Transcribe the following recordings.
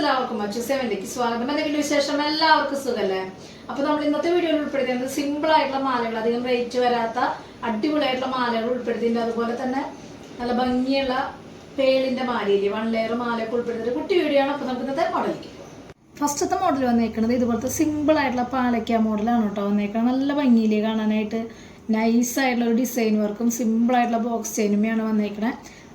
എല്ലാവർക്കും മറ്റു സെവനിലേക്ക് സ്വാഗതം. എന്തെങ്കിലും വിശേഷം? എല്ലാവർക്കും സുഖല്ലേ? അപ്പൊ നമ്മൾ ഇന്നത്തെ വീഡിയോയിൽ ഉൾപ്പെടുത്തിയത് സിമ്പിൾ ആയിട്ടുള്ള മാലകൾ അധികം റേറ്റ് വരാത്ത അടിപൊളിയായിട്ടുള്ള മാലകൾ ഉൾപ്പെടുത്തിയിട്ടുണ്ട്. അതുപോലെ തന്നെ നല്ല ഭംഗിയുള്ള പേളിന്റെ മാലയില്ലേ വൺ ലെയർ മാലയൊക്കെ ഒരു കുട്ടി വീഡിയോ ആണ്. അപ്പൊ നമുക്ക് ഇന്നത്തെ മോഡലിലേക്ക് ഫസ്റ്റത്തെ മോഡൽ വന്നേക്കുന്നത് ഇതുപോലത്തെ സിമ്പിൾ ആയിട്ടുള്ള പാലക്ക മോഡലാണ് കേട്ടോ വന്നേക്കുന്നത് നല്ല ഭംഗിയിലേ കാണാനായിട്ട്. നൈസ് ആയിട്ടുള്ള ഒരു ഡിസൈൻ വർക്കും സിമ്പിൾ ആയിട്ടുള്ള ബോക്സ് ചെയിനുമാണ് വന്നേക്കണേ.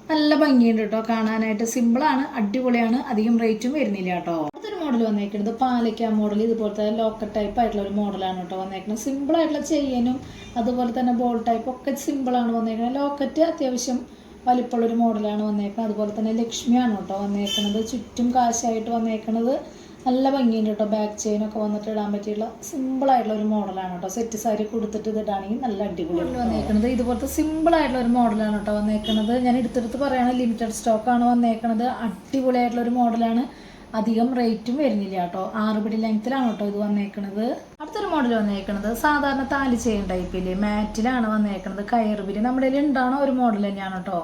നല്ല ഭംഗിയുണ്ട് കേട്ടോ കാണാനായിട്ട്. സിമ്പിളാണ് അടിപൊളിയാണ് അധികം റേറ്റും വരുന്നില്ല കേട്ടോ. അടുത്തൊരു മോഡൽ വന്നേക്കുന്നത് പാലക്ക മോഡൽ ഇതുപോലത്തെ ലോക്കർ ടൈപ്പ് ആയിട്ടുള്ള ഒരു മോഡലാണ് കേട്ടോ വന്നേക്കുന്നത്. സിമ്പിൾ ആയിട്ടുള്ള ചെയ്യാനും അതുപോലെ തന്നെ ബോൾ ടൈപ്പ് ഒക്കെ സിമ്പിളാണ് വന്നേക്കുന്നത്. ലോക്കറ്റ് അത്യാവശ്യം വലിപ്പമുള്ള ഒരു മോഡലാണ് വന്നേക്കുന്നത്. അതുപോലെ തന്നെ ലക്ഷ്മിയാണ് കേട്ടോ വന്നേക്കുന്നത്. ചുറ്റും കാശായിട്ട് വന്നേക്കുന്നത്. നല്ല ഭംഗിയുണ്ട് കേട്ടോ. ബാക്ക് ചെയിൻ ഒക്കെ വന്നിട്ട് ഇടാൻ പറ്റിയുള്ള സിമ്പിൾ ആയിട്ടുള്ള ഒരു മോഡലാണ് കേട്ടോ. സെറ്റ് സാരി കൊടുത്തിട്ട് ഇത് ഇടാണെങ്കിൽ നല്ല അടിപൊളി വന്നേക്കുന്നത് ഇതുപോലത്തെ സിമ്പിൾ ആയിട്ടുള്ള ഒരു മോഡലാണ് കേട്ടോ വന്നേക്കുന്നത് ഞാൻ എടുത്തെടുത്ത് പറയാണ് ലിമിറ്റഡ് സ്റ്റോക്കാണ് വന്നേക്കുന്നത് അടിപൊളിയായിട്ടുള്ള ഒരു മോഡലാണ് അധികം റേറ്റും വരുന്നില്ല കേട്ടോ. ആറ് പിടി ലെങ്ത്തിലാണ് കേട്ടോ ഇത് വന്നേക്കുന്നത് അടുത്തൊരു മോഡൽ വന്നേക്കുന്നത് സാധാരണ താലി ചെയിൻ ടൈപ്പിൽ മാറ്റിലാണ് വന്നേക്കുന്നത് കയറുപിരി നമ്മുടെ കയ്യിൽ ഉണ്ടാണോ ഒരു മോഡൽ തന്നെയാണ് കേട്ടോ.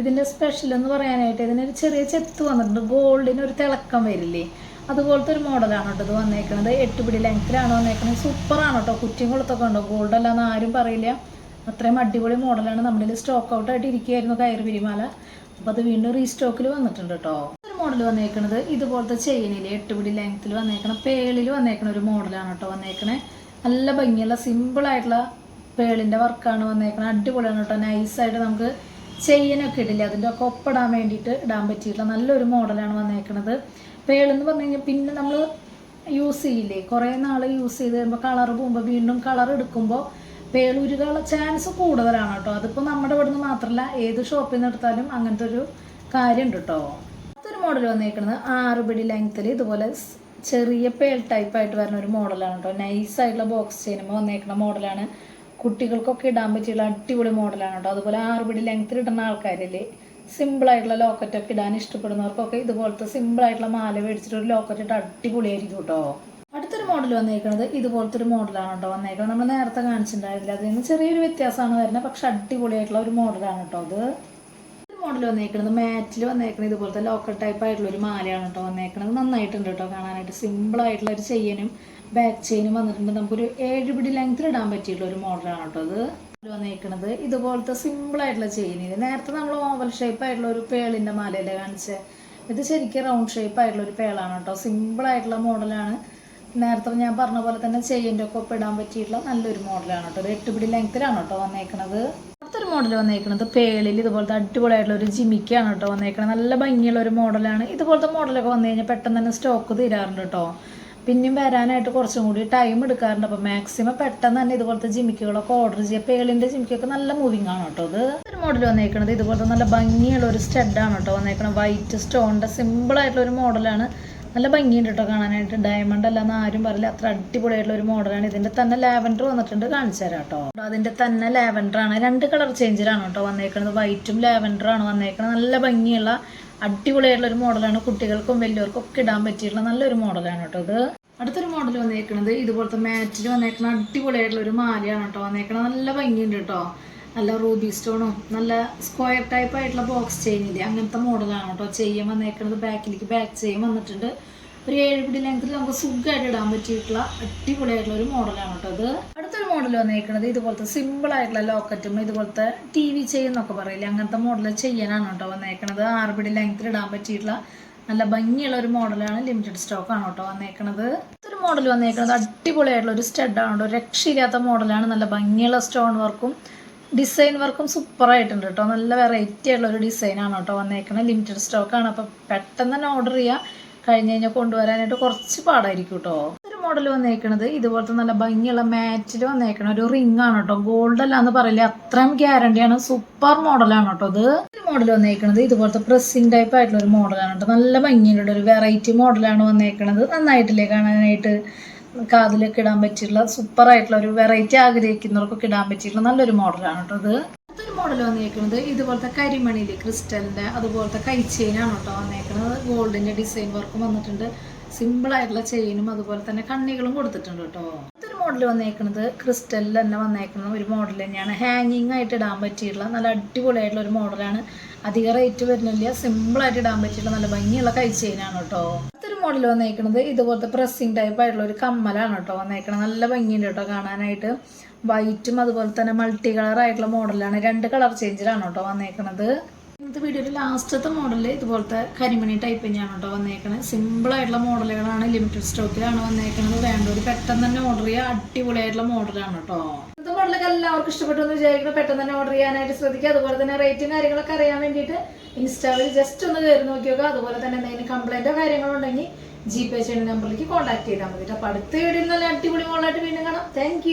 ഇതിന്റെ സ്പെഷ്യൽ എന്ന് പറയാനായിട്ട് ഇതിനൊരു ചെറിയ ചെത്ത് വന്നിട്ടുണ്ട്. ഗോൾഡിന് ഒരു തിളക്കം വരില്ലേ? അതുപോലത്തെ ഒരു മോഡലാണ് കേട്ടോ ഇത് വന്നേക്കുന്നത് എട്ട് പിടി ലെങ്ത്തിലാണ് വന്നേക്കുന്നത് സൂപ്പറാണ് കേട്ടോ. കുറ്റിയും കൊളുത്തൊക്കെ ഉണ്ടോ? ഗോൾഡ് അല്ലാന്ന് ആരും പറയില്ല. അത്രയും അടിപൊളി മോഡലാണ്. നമ്മുടെ സ്റ്റോക്ക് ഔട്ട് ആയിട്ട് ഇരിക്കുകയായിരുന്നു കയർ പിരിമാല അപ്പോൾ അത് വീണ്ടും റീസ്റ്റോക്കിൽ വന്നിട്ടുണ്ട് കേട്ടോ. ഒരു മോഡൽ വന്നേക്കുന്നത് ഇതുപോലത്തെ ചെയിനിൽ എട്ട് പിടി ലെങ്ത്തിൽ വന്നേക്കണം പേളിൽ വന്നേക്കണ ഒരു മോഡലാണ് കേട്ടോ വന്നേക്കണേ. നല്ല ഭംഗിയുള്ള സിമ്പിൾ ആയിട്ടുള്ള പേളിന്റെ വർക്കാണ് വന്നേക്കണത്. അടിപൊളിയാണ് കേട്ടോ. നൈസായിട്ട് നമുക്ക് ചെയിനൊക്കെ ഇടില്ല? അതിന്റെ ഒക്കെ ഒപ്പിടാൻ വേണ്ടിയിട്ട് ഇടാൻ പറ്റിയിട്ടുള്ള നല്ലൊരു മോഡലാണ് വന്നേക്കണത്. പേളെന്ന് പറഞ്ഞു കഴിഞ്ഞാൽ പിന്നെ നമ്മൾ യൂസ് ചെയ്യില്ലേ? കുറേ നാൾ യൂസ് ചെയ്ത് കഴിയുമ്പോൾ കളർ പോകുമ്പോൾ വീണ്ടും കളർ എടുക്കുമ്പോൾ പേളുരുകളുടെ ചാൻസ് കൂടുതലാണ് കേട്ടോ. അതിപ്പോൾ നമ്മുടെ ഇവിടുന്ന് മാത്രമല്ല ഏത് ഷോപ്പിൽ നിന്ന് എടുത്താലും അങ്ങനത്തെ ഒരു കാര്യമുണ്ട് കേട്ടോ അടുത്തൊരു മോഡൽ വന്നേക്കുന്നത് ആറ് പിടി ലെങ്ത്തിൽ ഇതുപോലെ ചെറിയ പേൾ ടൈപ്പ് ആയിട്ട് വരുന്ന ഒരു മോഡലാണ് കേട്ടോ. നൈസ് ആയിട്ടുള്ള ബോക്സ് ചെയ്യുമ്പോൾ വന്നേക്കുന്ന മോഡലാണ് കുട്ടികൾക്കൊക്കെ ഇടാൻ പറ്റിയുള്ള അടിപൊളി മോഡലാണ് കേട്ടോ. അതുപോലെ ആറ് പിടി ലെങ്ത്തിൽ ഇടുന്ന ആൾക്കാരില്ലേ? സിമ്പിൾ ആയിട്ടുള്ള ലോക്കറ്റ് ഒക്കെ ഇടാൻ ഇഷ്ടപ്പെടുന്നവർക്കൊക്കെ ഇതുപോലത്തെ സിമ്പിൾ ആയിട്ടുള്ള മാല മേടിച്ചിട്ട് ഒരു ലോക്കറ്റ് ഇട്ട് അടിപൊളിയായിരിക്കും കേട്ടോ. അടുത്തൊരു മോഡൽ വന്നേക്കുന്നത് ഇതുപോലത്തെ ഒരു മോഡലാണ് കേട്ടോ വന്നേക്കുന്നത് നമ്മൾ നേരത്തെ കാണിച്ചിട്ടുണ്ടായിരുന്നില്ല. അതിൽ നിന്ന് ചെറിയൊരു വ്യത്യാസമാണ് വരുന്നത്. പക്ഷെ അടിപൊളിയായിട്ടുള്ള ഒരു മോഡലാണ് കേട്ടോ അത്. മോഡൽ വന്നേക്കുന്നത് മാറ്റിൽ വന്നേക്കുന്നത് ഇതുപോലത്തെ ലോക്കൽ ടൈപ്പ് ആയിട്ടുള്ള ഒരു മാലയാണ് കേട്ടോ വന്നേക്കുന്നത് നന്നായിട്ടുണ്ട് കേട്ടോ കാണാനായിട്ട്. സിമ്പിൾ ആയിട്ടുള്ള ഒരു ചെയിനും ബാക്ക് ചെയിനും വന്നിട്ടുണ്ട്. നമുക്കൊരു ഏഴ് പിടി ലെങ്ത്തിൽ ഇടാൻ പറ്റിയിട്ടുള്ള ഒരു മോഡലാണ് കേട്ടോ അത്. വന്നേക്കുന്നത് ഇതുപോലത്തെ സിമ്പിൾ ആയിട്ടുള്ള ചെയിനിൽ നേരത്തെ നമ്മൾ ഓവൽ ഷേപ്പ് ആയിട്ടുള്ള ഒരു പേളിന്റെ മാലയല്ലേ കാണിച്ചത് ഇത് ശരിക്കും റൗണ്ട് ഷേപ്പ് ആയിട്ടുള്ള ഒരു പേളാണ് കേട്ടോ. സിമ്പിൾ ആയിട്ടുള്ള മോഡലാണ് നേരത്തെ ഞാൻ പറഞ്ഞ പോലെ തന്നെ ചെയിന്റെ ഒക്കെ ഇടാൻ പറ്റിയിട്ടുള്ള നല്ലൊരു മോഡലാണ് കേട്ടോ. ഒരു എട്ട് പിടി ലെങ്ത്തിലാണ് കേട്ടോ വന്നേക്കുന്നത് അടുത്തൊരു മോഡൽ വന്നേക്കുന്നത് പേളിൽ ഇതുപോലത്തെ അടിപൊളിയായിട്ടുള്ള ഒരു ജിമിക്കാണ് കേട്ടോ വന്നേക്കണത്. നല്ല ഭംഗിയുള്ള ഒരു മോഡലാണ് ഇതുപോലത്തെ മോഡലൊക്കെ വന്നു കഴിഞ്ഞാൽ പെട്ടെന്ന് തന്നെ സ്റ്റോക്ക് തീരാറുണ്ട് കേട്ടോ. പിന്നെയും വരാനായിട്ട് കുറച്ചും കൂടി ടൈം എടുക്കാറുണ്ട്. അപ്പോൾ മാക്സിമം പെട്ടെന്ന് തന്നെ ഇതുപോലത്തെ ജിമിക്കുകളൊക്കെ ഓർഡർ ചെയ്യുക. പേളിന്റെ ജിമിക്കൊക്കെ നല്ല മൂവിങ് ആണ് കേട്ടോ ഇത്. ഒരു മോഡൽ വന്നേക്കണത്. ഇതുപോലത്തെ നല്ല ഭംഗിയുള്ള ഒരു സ്റ്റഡാണ് കേട്ടോ വന്നേക്കണത്. വൈറ്റ് സ്റ്റോണിന്റെ സിമ്പിൾ ആയിട്ടുള്ള ഒരു മോഡലാണ് നല്ല ഭംഗിയുണ്ട് കേട്ടോ കാണാനായിട്ട്. ഡയമണ്ട് അല്ലാന്ന് ആരും പറയില്ല. അത്ര അടിപൊളിയായിട്ടുള്ള ഒരു മോഡലാണ് ഇതിന്റെ തന്നെ ലാവൻഡർ വന്നിട്ടുണ്ട്. കാണിച്ചു തരാം കേട്ടോ. അതിന്റെ തന്നെ ലാവൻഡർ ആണ്. രണ്ട് കളർ ചേഞ്ചിലാണ് കേട്ടോ വന്നേക്കുന്നത് വൈറ്റും ലാവൻഡർ ആണ് വന്നേക്കുന്നത് നല്ല ഭംഗിയുള്ള അടിപൊളിയായിട്ടുള്ള ഒരു മോഡലാണ് കുട്ടികൾക്കും വലിയവർക്കും ഒക്കെ ഇടാൻ പറ്റിയിട്ടുള്ള നല്ലൊരു മോഡലാണ് കേട്ടോ ഇത്. അടുത്തൊരു മോഡൽ വന്നേക്കുന്നത് ഇതുപോലത്തെ മാറ്റിൽ വന്നേക്കുന്ന അടിപൊളിയായിട്ടുള്ള ഒരു മാലയാണ് കേട്ടോ. വന്നേക്കണത് നല്ല ഭംഗിയുണ്ട് കേട്ടോ. നല്ല റൂബി സ്റ്റോണും നല്ല സ്ക്വയർ ടൈപ്പ് ആയിട്ടുള്ള ബോക്സ് ചെയിനില്ലേ അങ്ങനത്തെ മോഡലാണ് കേട്ടോ. ചെയ്യാൻ വന്നേക്കുന്നത് ബാക്കിലേക്ക് ബാക്ക് ചെയിൻ വന്നിട്ടുണ്ട്. ഒരു ഏഴ് പിടി ലെങ്ത്തിൽ നമുക്ക് സുഖമായിട്ട് ഇടാൻ പറ്റിയിട്ടുള്ള അടിപൊളിയായിട്ടുള്ള ഒരു മോഡലാണ് കേട്ടോ ഇത്. അടുത്തൊരു മോഡൽ വന്നേക്കുന്നത് ഇതുപോലത്തെ സിമ്പിൾ ആയിട്ടുള്ള ലോക്കറ്റും ഇതുപോലത്തെ ടി വി ചെയ്യുന്നൊക്കെ പറയില്ലേ അങ്ങനത്തെ മോഡൽ ചെയ്യാനാണ് കേട്ടോ വന്നേക്കുന്നത് ആറ് പിടി ലെങ്ത്തിൽ ഇടാൻ പറ്റിയിട്ടുള്ള നല്ല ഭംഗിയുള്ള ഒരു മോഡലാണ് ലിമിറ്റഡ് സ്റ്റോക്ക് ആണ് കേട്ടോ വന്നേക്കുന്നത് ഒരു മോഡൽ വന്നേക്കുന്നത് അടിപൊളിയായിട്ടുള്ള ഒരു സ്റ്റഡാണ് കേട്ടോ രക്ഷയില്ലാത്ത മോഡലാണ് നല്ല ഭംഗിയുള്ള സ്റ്റോൺ വർക്കും ഡിസൈൻ വർക്കും സൂപ്പറായിട്ടുണ്ട് കേട്ടോ നല്ല വെറൈറ്റി ആയിട്ടുള്ള ഒരു ഡിസൈനാണ് കേട്ടോ വന്നേക്കുന്നത് ലിമിറ്റഡ് സ്റ്റോക്കാണ് അപ്പോൾ പെട്ടെന്ന് തന്നെ ഓർഡർ ചെയ്യുക കഴിഞ്ഞ് കഴിഞ്ഞാൽ കൊണ്ടുവരാനായിട്ട് കുറച്ച് പാടായിരിക്കും കേട്ടോ ഒരു മോഡൽ വന്നേക്കണത് ഇതുപോലത്തെ നല്ല ഭംഗിയുള്ള മാറ്റിൽ വന്നേക്കണ ഒരു റിംഗ് ആണ് കേട്ടോ ഗോൾഡ് അല്ല എന്ന് പറയില്ല. അത്രയും ഗ്യാരണ്ടിയാണ് സൂപ്പർ മോഡലാണ് കേട്ടോ ഇത്. ഒരു മോഡൽ വന്നേക്കണത് ഇതുപോലത്തെ പ്രസ്സിംഗ് ടൈപ്പ് ആയിട്ടുള്ള ഒരു മോഡലാണ് കേട്ടോ നല്ല ഭംഗിയുള്ള ഒരു വെറൈറ്റി മോഡലാണ് വന്നേക്കണത്. നന്നായിട്ടില്ലേ കാണാനായിട്ട്? കാതിലൊക്കെ ഇടാൻ പറ്റിയുള്ള സൂപ്പർ ആയിട്ടുള്ള ഒരു വെറൈറ്റി ആഗ്രഹിക്കുന്നവർക്കൊക്കെ ഇടാൻ പറ്റിയിട്ടുള്ള നല്ലൊരു മോഡലാണ് കേട്ടോ ഇത്. മോഡൽ വന്നേക്കുന്നത് ഇതുപോലത്തെ കരിമണിയിലെ ക്രിസ്റ്റലിന്റെ അതുപോലത്തെ കൈച്ചെയിനാണ് കേട്ടോ വന്നേക്കുന്നത് ഗോൾഡിന്റെ ഡിസൈൻ വർക്കും വന്നിട്ടുണ്ട്. സിമ്പിൾ ആയിട്ടുള്ള ചെയിനും അതുപോലെ തന്നെ കണ്ണികളും കൊടുത്തിട്ടുണ്ട് കേട്ടോ ഇത്തൊരു മോഡൽ വന്നേക്കുന്നത് ക്രിസ്റ്റലിൽ തന്നെ വന്നേക്കുന്ന ഒരു മോഡൽ തന്നെയാണ്. ഹാങ്ങിങ് ആയിട്ട് ഇടാൻ പറ്റിയിട്ടുള്ള നല്ല അടിപൊളിയായിട്ടുള്ള ഒരു മോഡലാണ് അധികം റേറ്റ് വരുന്നില്ല. സിമ്പിൾ ആയിട്ട് ഇടാൻ പറ്റിയിട്ടുള്ള നല്ല ഭംഗിയുള്ള കൈ ചെയിനാണ് കേട്ടോ മോഡൽ വന്നേക്കുന്നത് ഇതുപോലത്തെ പ്രസ്സിങ് ടൈപ്പ് ആയിട്ടുള്ള ഒരു കമ്മലാണ് കേട്ടോ വന്നേക്കണത്. നല്ല ഭംഗിയുണ്ട് കേട്ടോ കാണാനായിട്ട്. വൈറ്റും അതുപോലെ തന്നെ മൾട്ടി കളർ ആയിട്ടുള്ള മോഡലാണ് രണ്ട് കളർ ചേഞ്ചിലാണ് കേട്ടോ വന്നേക്കണത്. ഇന്നത്തെ വീഡിയോയിൽ ലാസ്റ്റത്തെ മോഡൽ ഇതുപോലത്തെ കരിമണി ടൈപ്പ് തന്നെയാണ് കേട്ടോ വന്നേക്കണത്. സിമ്പിൾ ആയിട്ടുള്ള മോഡലുകളാണ് ലിമിറ്റഡ് സ്റ്റോക്കിലാണ് വന്നേക്കണത്. വേണ്ടവർ പെട്ടെന്ന് തന്നെ ഓർഡർ ചെയ്യുക അടിപൊളിയായിട്ടുള്ള മോഡലാണ് കേട്ടോ. മോഡലൊക്കെ എല്ലാവർക്കും ഇഷ്ടപ്പെട്ടു എന്ന് വിചാരിക്കുന്നു. പെട്ടെന്ന് തന്നെ ഓർഡർ ചെയ്യാനായിട്ട് ശ്രദ്ധിക്കുക. അതുപോലെ തന്നെ റേറ്റും കാര്യങ്ങളൊക്കെ അറിയാൻ വേണ്ടിയിട്ട് ഇൻസ്റ്റാവിൽ ജസ്റ്റ് ഒന്ന് കയറി നോക്കി നോക്കുക. അതുപോലെ തന്നെ എന്തെങ്കിലും കംപ്ലൈന്റോ കാര്യങ്ങളോ ഉണ്ടെങ്കിൽ ജി പേ ചെയ്യുന്ന നമ്പറിലേക്ക് കോൺടാക്ട് ചെയ്താൽ മതി. അപ്പോൾ അടുത്ത വീഡിയോയിൽ നല്ല അടിപൊളി മോളായിട്ട് വീണ്ടും കാണാം. താങ്ക്